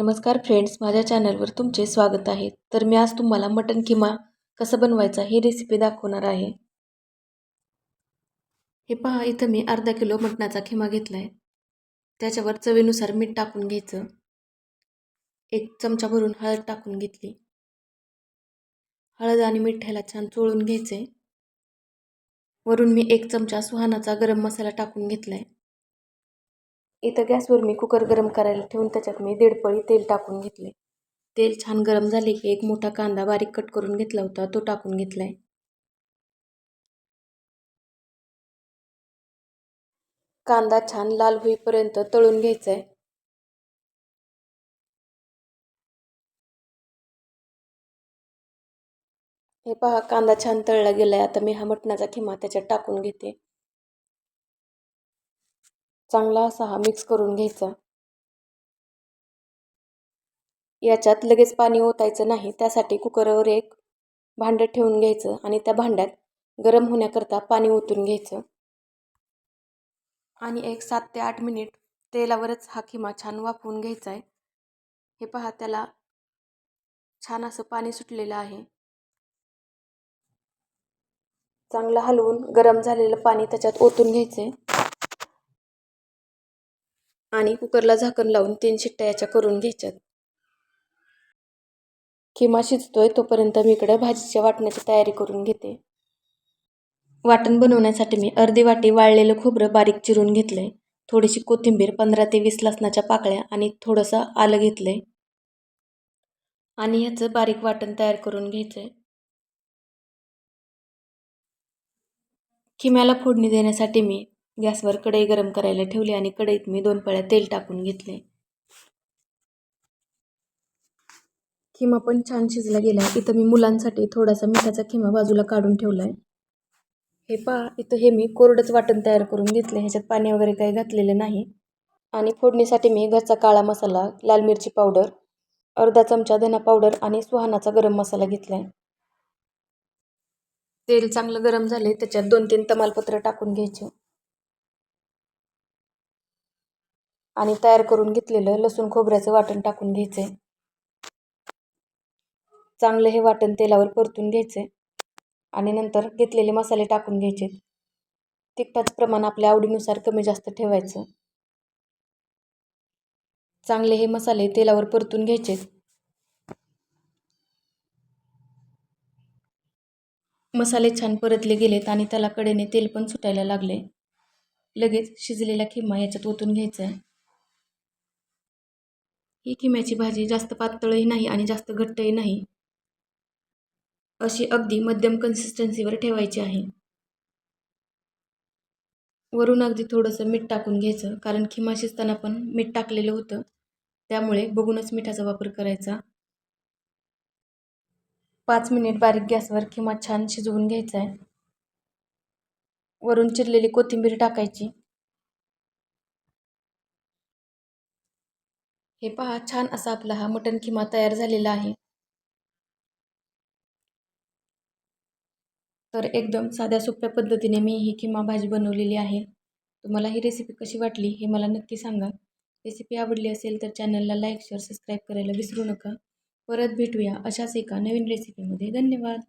नमस्कार फ्रेंड्स माझ्या चॅनलवर तुमचे स्वागत आहे. तर मी आज तुम्हाला मटन किमा कसं बनवायचा ही रेसिपी दाखवणार आहे. हे पहा इथं मी अर्धा किलो मटणाचा खिमा घेतला आहे त्याच्यावर चवीनुसार मीठ टाकून घ्यायचं. एक चमचा भरून हळद टाकून घेतली. हळद आणि मीठ ह्याला छान चोळून घ्यायचे वरून मी एक चमचा सुहानाचा गरम मसाला टाकून घेतला आहे इथं गॅसवर मी कुकर गरम करायला ठेवून त्याच्यात मी दीड पळी तेल टाकून घेतले तेल छान गरम झाले की एक मोठा कांदा बारीक कट करून घेतला होता तो टाकून घेतलाय. कांदा छान लाल होईपर्यंत तळून घ्यायचा आहे हे पहा कांदा छान तळला गेलाय. आता मी हा मटणाचा खिमा त्याच्यात टाकून घेते. चांगला असा हा मिक्स करून घ्यायचा. याच्यात लगेच पाणी ओतायचं नाही त्यासाठी कुकरवर एक भांडं ठेवून घ्यायचं आणि त्या भांड्यात गरम होण्याकरता पाणी ओतून घ्यायचं. आणि एक सात ते आठ मिनिट तेलावरच हा खिमा छान वाफवून घ्यायचा आहे. हे पहा त्याला छान असं पाणी सुटलेलं आहे. चांगलं हलवून गरम झालेलं पाणी त्याच्यात ओतून घ्यायचं आहे आणि कुकरला झाकण लावून तीन शिट्ट्या याच्या करून घ्यायच्यात. किमा शिजतोय तोपर्यंत मी इकडे भाजीच्या वाटण्याची तयारी करून घेते. वाटण बनवण्यासाठी मी अर्धी वाटी वाळलेलं खोबरं बारीक चिरून घेतलंय. थोडीशी कोथिंबीर पंधरा ते वीस लसणाच्या पाकळ्या आणि थोडंसं आलं घेतलंय. आणि ह्याचं बारीक वाटण तयार करून घ्यायचंय. किम्याला फोडणी देण्यासाठी मी गॅसवर कढई गरम करायला ठेवली आणि कढईत मी दोन पळ्या तेल टाकून घेतले. खिमा पण छान शिजला गेला. इथं मी मुलांसाठी थोडासा मिठाचा खिमा बाजूला काढून ठेवला आहे हे पहा इथं हे मी कोरडंच वाटण तयार करून घेतलं ह्याच्यात पाणी वगैरे काही घातलेलं नाही. आणि फोडणीसाठी मी घरचा काळा मसाला लाल मिरची पावडर अर्धा चमचा धना पावडर आणि सुहानाचा गरम मसाला घेतला आहे तेल चांगलं गरम झाले त्याच्यात दोन तीन तमालपत्र टाकून घ्यायचे. आणि तयार करून घेतलेलं लसूण खोबऱ्याचं वाटण टाकून घ्यायचे चांगलं हे वाटण तेलावर परतून घ्यायचे आणि नंतर घेतलेले मसाले टाकून घ्यायचे तिखटाचं प्रमाण आपल्या आवडीनुसार कमी जास्त ठेवायचं. चांगले हे मसाले तेलावर परतून घ्यायचे मसाले छान परतले गेलेत आणि त्याला कडेने तेल पण सुटायला लागले लगेच शिजलेला खिमा याच्यात ओतून घ्यायचा आहे ही खिम्याची भाजी जास्त पातळही नाही आणि जास्त घट्टही नाही. अशी अगदी मध्यम कन्सिस्टन्सीवर ठेवायची आहे. वरून अगदी थोडंसं मीठ टाकून घ्यायचं कारण खिमा शिजताना पण मीठ टाकलेलं होतं. त्यामुळे बघूनच मिठाचा वापर करायचा. पाच मिनिट बारीक गॅसवर खिमा छान शिजवून घ्यायचा आहे. वरून चिरलेली कोथिंबीर टाकायची. हे पहा छान असा आपला हा मटन किमा तयार झालेला आहे. तर एकदम साध्या सोप्या पद्धतीने मी ही किमा भाजी बनवलेली आहे. तुम्हाला ही रेसिपी कशी वाटली हे मला नक्की सांगा. रेसिपी आवडली असेल तर चॅनलला लाईक शेअर सबस्क्राईब करायला विसरू नका. परत भेटूया अशाच एका नवीन रेसिपीमध्ये धन्यवाद!